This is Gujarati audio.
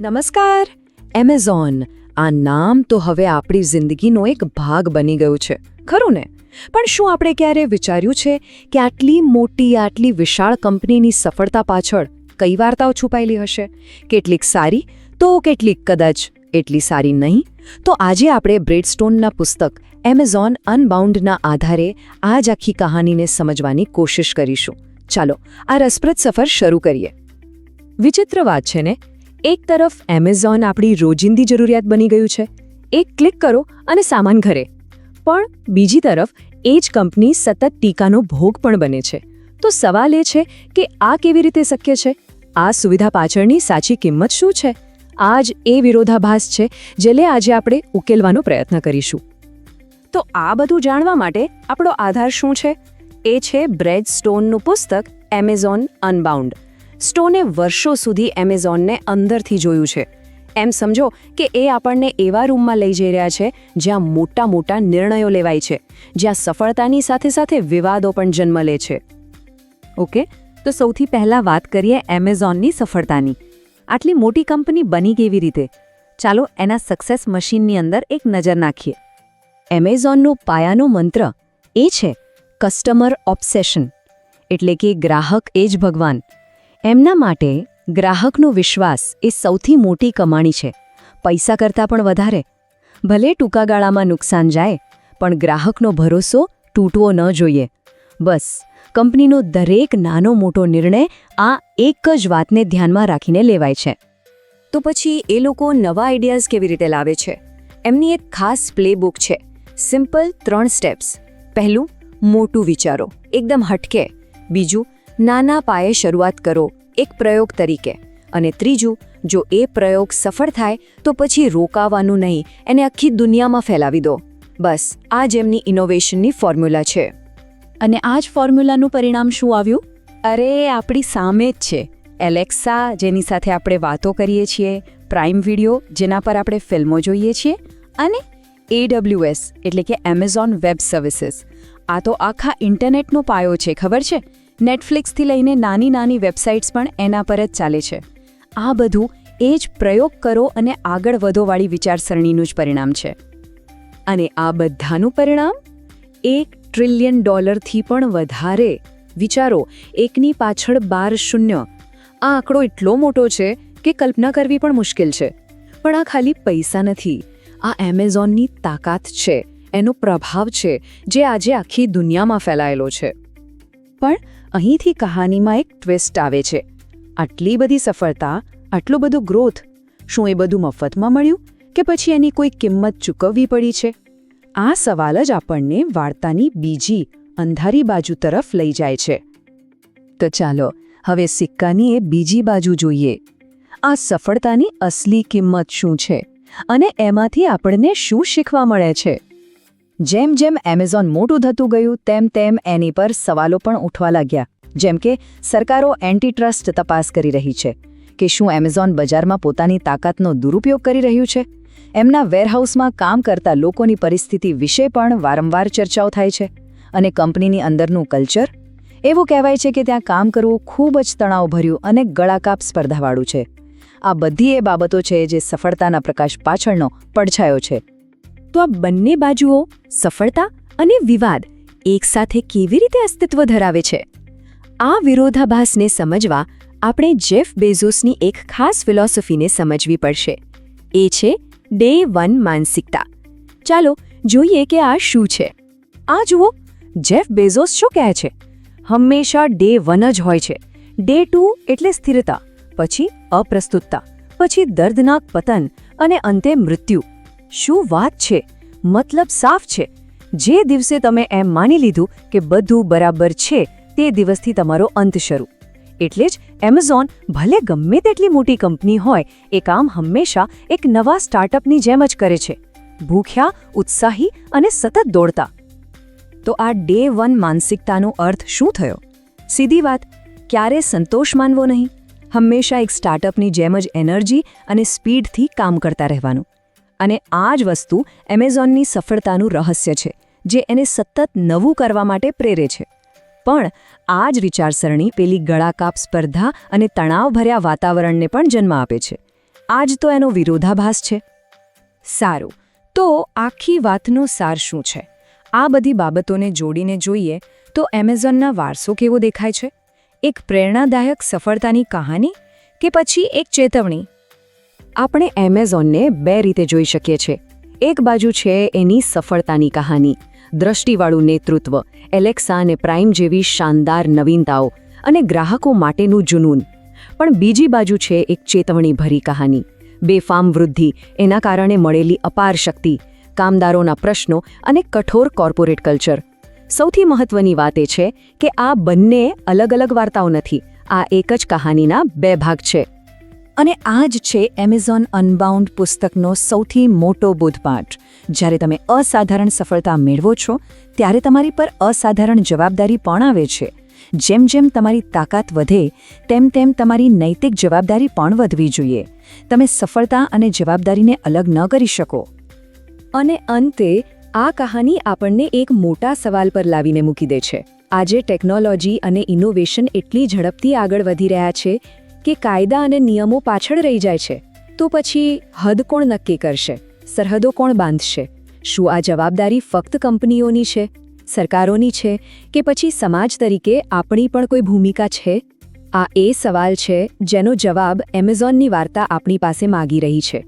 નમસ્કાર એમેઝોન આ નામ તો હવે આપણી જિંદગીનો એક ભાગ બની ગયું છે, ખરું ને? પણ શું આપણે ક્યારે વિચાર્યું છે કે આટલી મોટી, આટલી વિશાળ કંપનીની સફળતા પાછળ કઈ વાર્તાઓ છુપાયેલી હશે? કેટલીક સારી તો કેટલીક કદાચ એટલી સારી નહીં? તો આજે આપણે બ્રેડસ્ટોનના પુસ્તક એમેઝોન અનબાઉન્ડના આધારે આ જ આખી કહાનીને સમજવાની કોશિશ કરીશું. ચાલો, આ રસપ્રદ સફર શરૂ કરીએ. વિચિત્ર વાત છે ને? એક તરફ એમેઝોન આપણી રોજિંદી જરૂરિયાત બની ગયું છે, એક ક્લિક કરો અને સામાન ઘરે. પણ બીજી તરફ, એ જ કંપની સતત ટીકાનો ભોગ પણ બને છે. તો સવાલ એ છે કે આ કેવી રીતે શક્ય છે? આ સુવિધા પાછળની સાચી કિંમત શું છે? આ જ એ વિરોધાભાસ છે જેને આજે આપણે ઉકેલવાનો પ્રયત્ન કરીશું. તો આ બધું જાણવા માટે આપણો આધાર શું છે? એ છે બ્રેડ સ્ટોનનું પુસ્તક એમેઝોન અનબાઉન્ડ સ્ટોને વર્ષો સુધી એમેઝોનને અંદરથી જોયું છે. એમ સમજો કે એ આપણને એવા રૂમમાં લઈ જઈ રહ્યા છે જ્યાં મોટા મોટા નિર્ણયો લેવાય છે, જ્યાં સફળતાની સાથે સાથે વિવાદો પણ જન્મ લે છે. ઓકે, તો સૌથી પહેલાં વાત કરીએ એમેઝોનની સફળતાની. આટલી મોટી કંપની બની કેવી રીતે? ચાલો એના સક્સેસ મશીનની અંદર એક નજર નાખીએ. એમેઝોનનો પાયાનો મંત્ર એ છે કસ્ટમર ઓબ્સેશન એટલે કે ગ્રાહક એ જ ભગવાન. એમના માટે ગ્રાહકનો વિશ્વાસ એ સૌથી મોટી કમાણી છે. પૈસા કરતાં પણ વધારે. ભલે ટૂંકા ગાળામાં નુકસાન જાય, પણ ગ્રાહકનો ભરોસો તૂટવો ન જોઈએ. બસ, કંપનીનો દરેક નાનો મોટો નિર્ણય આ એક જ વાતને ધ્યાનમાં રાખીને લેવાય છે. તો પછી એ લોકો નવા આઈડિયાઝ કેવી રીતે લાવે છે? એમની એક ખાસ પ્લેબુક છે. સિમ્પલ ત્રણ સ્ટેપ્સ. પહેલું, મોટું વિચારો. એકદમ હટકે. બીજું નાના પાયે શરૂઆત કરો એક પ્રયોગ તરીકે. અને ત્રીજું જો એ પ્રયોગ સફળ થાય તો પછી રોકાવાનું નહીં એને આખી દુનિયામાં ફેલાવી દો. બસ આ જ એમની ઇનોવેશનની ફોર્મ્યુલા છે. અને આ જ ફોર્મ્યુલાનું પરિણામ શું આવ્યું? અરે આપણી સામે જ છે. એલેક્સા જેની સાથે આપણે વાતો કરીએ છીએ પ્રાઇમ વિડિયો જેના પર આપણે ફિલ્મો જોઈએ છીએ અને એડબ્લ્યુએસ એટલે કે એમેઝોન વેબ સર્વિસીસ આ તો આખા ઇન્ટરનેટનો પાયો છે ખબર છે? નેટફ્લિક્સથી લઈને નાની નાની વેબસાઇટ્સ પણ એના પર જ ચાલે છે. આ બધું એ જ પ્રયોગ કરો અને આગળ વધોવાળી વિચારસરણીનું જ પરિણામ છે. અને આ બધાનું પરિણામ? એક ટ્રિલિયન ડોલરથી પણ વધારે. વિચારો, એકની પાછળ બાર શૂન્ય. આ આંકડો એટલો મોટો છે કે કલ્પના કરવી પણ મુશ્કેલ છે. પણ આ ખાલી પૈસા નથી. આ એમેઝોનની તાકાત છે. એનો પ્રભાવ છે જે આજે આખી દુનિયામાં ફેલાયેલો છે. પણ અહીંથી કહાનીમાં એક ટ્વિસ્ટ આવે છે. આટલી બધી સફળતા, આટલો બધો ગ્રોથ શું એ બધું મફતમાં મળ્યું કે પછી એની કોઈ કિંમત ચૂકવવી પડી છે? આ સવાલ જ આપણને વાર્તાની બીજી અંધારી બાજુ તરફ લઈ જાય છે. તો ચાલો, હવે સિક્કાની એ બીજી બાજુ જોઈએ. આ સફળતાની અસલી કિંમત શું છે? અને એમાંથી આપણને શું શીખવા મળે છે? જેમ જેમ એમેઝોન મોટું થતું ગયું, તેમ તેમ એની પર સવાલો પણ ઉઠવા લાગ્યા. જેમ કે, સરકારો એન્ટી ટ્રસ્ટ તપાસ કરી રહી છે. કે શું એમેઝોન બજારમાં પોતાની તાકાતનો દુરુપયોગ કરી રહ્યું છે? એમના વેરહાઉસમાં કામ કરતા લોકોની પરિસ્થિતિ વિશે પણ વારંવાર ચર્ચાઓ થાય છે. અને કંપનીની અંદરનું કલ્ચર? એવું કહેવાય છે કે ત્યાં કામ કરવું ખૂબ જ તણાવભર્યું અને ગળાકાપ સ્પર્ધાવાળું છે. આ બધી એ બાબતો છે જે સફળતાના પ્રકાશ પાછળનો પડછાયો છે. તો આ બંને બાજુઓ સફળતા અને વિવાદ એકસાથે કેવી રીતે અસ્તિત્વ ધરાવે છે? આ વિરોધાભાસને સમજવા આપણે જેફ બેઝોસની એક ખાસ ફિલોસોફીને સમજવી પડશે. એ છે ડે વન માનસિકતા. ચાલો જોઈએ કે આ શું છે. આ જુઓ, જેફ બેઝોસ શું કહે છે? હંમેશા ડે વન જ હોય છે. ડે ટુ એટલે સ્થિરતા, પછી અપ્રસ્તુતતા, પછી દર્દનાક પતન અને અંતે મૃત્યુ. શું વાત છે? મતલબ સાફ છે. જે દિવસે તમે એમ માની લીધું કે બધું બરાબર છે, તે દિવસથી તમારો અંત શરૂ. એટલે જ એમેઝોન ભલે ગમે તેટલી મોટી કંપની હોય, એ કામ હંમેશા એક નવા સ્ટાર્ટઅપની જેમ જ કરે છે. ભૂખ્યા, ઉત્સાહી અને સતત દોડતા. તો આ ડે વન માનસિકતાનો અર્થ શું થયો? સીધી વાત, ક્યારે સંતોષ માનવો નહીં? હંમેશા એક સ્ટાર્ટઅપની જેમ જ એનર્જી અને સ્પીડથી કામ કરતા રહેવાનું. અને આ જ વસ્તુ એમેઝોનની સફળતાનું રહસ્ય છે, જે એને સતત નવું કરવા માટે પ્રેરે છે. પણ આ જ વિચારસરણી પેલી ગળાકાપ સ્પર્ધા અને તણાવભર્યા વાતાવરણને પણ જન્મ આપે છે. આ જ તો એનો વિરોધાભાસ છે. સારું, તો આખી વાતનો સાર શું છે? આ બધી બાબતોને જોડીને જોઈએ તો એમેઝોનના વારસો કેવો દેખાય છે? એક પ્રેરણાદાયક સફળતાની કહાની કે પછી એક ચેતવણી? આપણે એમેઝોનને બે રીતે જોઈ શકીએ છીએ. એક બાજુ છે એની સફળતાની કહાની, દ્રષ્ટિવાળું નેતૃત્વ, એલેક્સા અને પ્રાઇમ જેવી શાનદાર નવીનતાઓ અને ગ્રાહકો માટેનું જુનૂન. પણ બીજી બાજુ છે એક ચેતવણીભરી કહાની. બેફામ વૃદ્ધિ, એના કારણે મળેલી અપાર શક્તિ, કામદારોના પ્રશ્નો અને કઠોર કોર્પોરેટ કલ્ચર. સૌથી મહત્વની વાત એ છે કે આ બંને અલગ અલગ વાર્તાઓ નથી, આ એક જ કહાનીના બે ભાગ છે. અને આ જ છે એમેઝોન અનબાઉન્ડ પુસ્તકનો સૌથી મોટો બોધપાઠ. જ્યારે તમે અસાધારણ સફળતા મેળવો છો, ત્યારે તમારી પર અસાધારણ જવાબદારી પણ આવે છે. જેમ જેમ તમારી તાકાત વધે, તેમ તેમ તમારી નૈતિક જવાબદારી પણ વધવી જોઈએ. તમે સફળતા અને જવાબદારીને અલગ ન કરી શકો. અને અંતે, આ કહાની આપણને એક મોટા સવાલ પર લાવીને મૂકી દે છે. આજે ટેકનોલોજી અને ઇનોવેશન એટલી ઝડપથી આગળ વધી રહ્યા છે કે કાયદા અને નિયમો પાછળ રહી જાય છે, તો પછી હદ કોણ નક્કી કરશે? સરહદો કોણ બાંધશે? શું આ જવાબદારી ફક્ત કંપનીઓની છે, સરકારોની છે, કે પછી સમાજ તરીકે આપણી પણ કોઈ ભૂમિકા છે? આ એ સવાલ છે જેનો જવાબ એમેઝોનની વાર્તા આપણી પાસે માગી રહી છે.